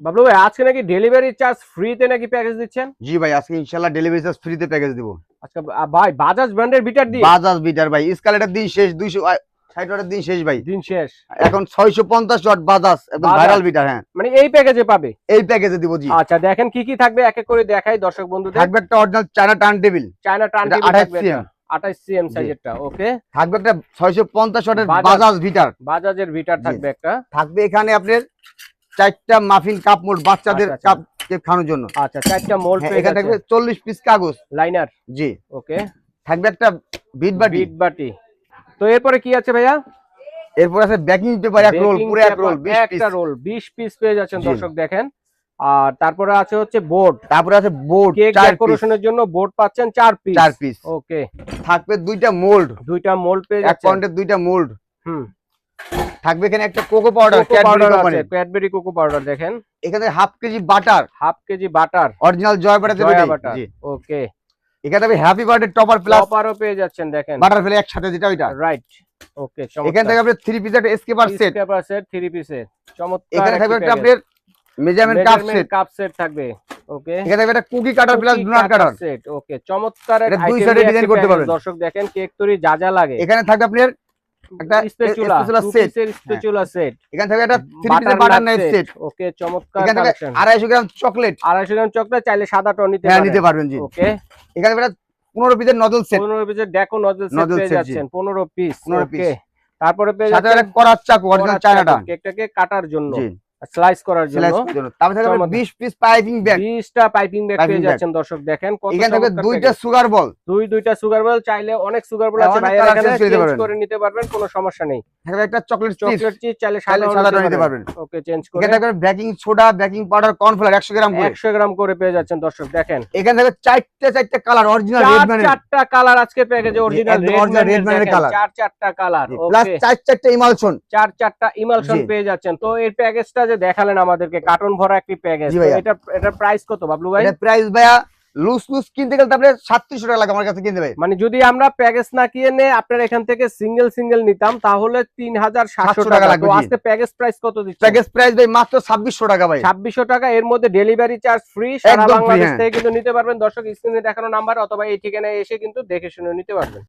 বাবলু ভাই আজকে নাকি ডেলিভারি চার্জ ফ্রিতে নাকি প্যাকেজ দিচ্ছেন? জি ভাই আজকে ইনশাল্লাহ ডেলিভারি চার্জ ফ্রিতে প্যাকেজ দিব। আজকে ভাই বাজাজ ব্র্যান্ডের বিটার দিয়ে? বাজাজ বিটার ভাই স্কালেটার দিন শেষ দুইশো ষাট ওয়াটের দিন শেষ ভাই। দিন শেষ। এখন ওয়াট বাজাজ একদম বাজাজ। ভাইরাল বিটার হ্যাঁ। মানে এই প্যাকেজে পাবে? এই প্যাকেজে দিব জি। আচ্ছা দেখেন কি কি থাকবে এক এক করে দেখাই দর্শক বন্ধুদের। থাকবে একটা original China turn table China turn এটা টেবিল 28 থাকবে cm আঠাশ সিএম সাইজেরটা ওকে থাকবে একটা ওয়াটের বাজাজ। বাজাজের থাকবে একটা। থাকবে এখানে আপনার চারটা মাফিন কাপ মোট বাচ্চাদের আচ্ছা, আচ্ছা। কাপ খাওয়ানোর জন্য। আচ্ছা চারটা মোল্ড হ্যাঁ, এখানে থাকবে চল্লিশ পিস কাগজ। লাইনার জি। ওকে থাকবে একটা বিট বাটি। বিট বাটি। তো এরপরে কি আছে ভাইয়া? এরপর আছে বেকিং পেপার এক রোল পুরো এক রোল বিশ পিস একটা রোল 20 পিস পেয়ে যাচ্ছেন দর্শক দেখেন। আর তারপরে আছে হচ্ছে বোর্ড তারপরে আছে বোর্ড কেক ডেকোরেশনের জন্য বোর্ড পাচ্ছেন চার পিস চার পিস ওকে থাকবে দুইটা মোল্ড দুইটা মোল্ড পেয়ে যাচ্ছেন। এক পয়েন্টের দুইটা মোল্ড হুম। থাকবে এখানে একটা cocoa powder Cadbury company Cadbury cocoa powder দেখেন। এখানে half KG butter half KG butter original Joy butter Joya butter জি। ওকে এখানে থাকবে হ্যাপি বার্থডে টপার প্লাস টপারও পেয়ে যাচ্ছেন দেখেন। বাটার ফেলে একসাথে যেটা ওইটা। রাইট ওকে এখানে থেকে আপনি থ্রি পিস একটা scraper set paper set three পিসের চমৎকার এখানে থাকবে একটা আপনার measurement cup set cup set থাকবে। ওকে এখানে থাকবে একটা cookie cutter plus doughnut cutter set okay চমৎকার এটা দুই design একটি করতে পারবেন। দর্শক দেখেন কেক তৈরি যা যা লাগে। এখানে থাকবে আপনার একটা স্পেচুলা স্পেচুলা সেট এখানে থাকবে একটা থ্রি পিসের বাটার নাইফ সেট ওকে চমৎকার এখানে গ্রাম চকলেট আড়াইশো গ্রাম চকলেট চাইলে নিতে হ্যাঁ নিতে পারবেন জি। ওকে এখানে থাকবে একটা পনেরো পিসের নজল সেট পনেরো পিসের ডেকো নজল সেট পেয়ে যাচ্ছেন পনেরো পিস 15 ওকে তারপরে পেয়ে যাচ্ছেন একটা করার চাকু অরিজিনাল কড়া চায়নাটা। কেকটাকে কাটার জন্য। জি। স্লাইস করার জন্য তারপরে থাকবে চমৎকার। বিশ পিস পাইপিং ব্যাগ বিশটা পাইপিং ব্যাগ পেয়ে যাচ্ছেন দর্শক দেখেন কত এখানে থাকবে দুইটা সুগার বল দুই দুইটা সুগার বল চাইলে অনেক সুগার বল আছে অনেক এখানে চেঞ্জ করে নিতে পারবেন কোনো সমস্যা নেই। থাকবে একটা চকলেট চিপস চকলেট চিজ চাইলে সাদা নিতে পারবেন। ওকে চেঞ্জ করে। এখানে থাকবে baking soda baking powder cornflour একশো গ্রাম করে। 100 গ্রাম করে পেয়ে যাচ্ছেন দর্শক দেখেন। এখানে থাকবে চারটে চারটে কালার অরিজিনাল রেড ম্যানের চারটা কালার আজকে প্যাকেজে অরিজিনাল রেড man এর চার চারটা কালার প্লাস চার চারটে ইমালশন চার চারটা ইমালশন পেয়ে যাচ্ছেন। তো এই প্যাকেজটা যে দেখালেন আমাদেরকে কার্টন ভরা একটি প্যাকেজ ভাইয়া। এটা প্রাইস কত বাবলু ভাই? এটা প্রাইস ভাইয়া লুজ লুজ কিনতে গেলে তারপরে সাতত্রিশশো টাকা লাগে আমার কাছে কিনতে ভাই। মানে যদি আমরা প্যাকেজ না কিনে আপনার এখান থেকে সিঙ্গেল সিঙ্গেল নিতাম তাহলে তিন হাজার সাতশো টাকা লাগবে, আজকে প্যাকেজ প্রাইস কত দিচ্ছে প্যাকেজ প্রাইস ভাই মাত্র ছাব্বিশশো টাকা ভাই। ছাব্বিশশো টাকা এর মধ্যে ডেলিভারি চার্জ ফ্রি সারা বাংলাদেশ হ্যাঁ। থেকে কিন্তু নিতে পারবেন। দর্শক স্ক্রিনে দেখানো নাম্বার অথবা এই ঠিকানায় এসে কিন্তু দেখে শুনে নিতে পারবেন।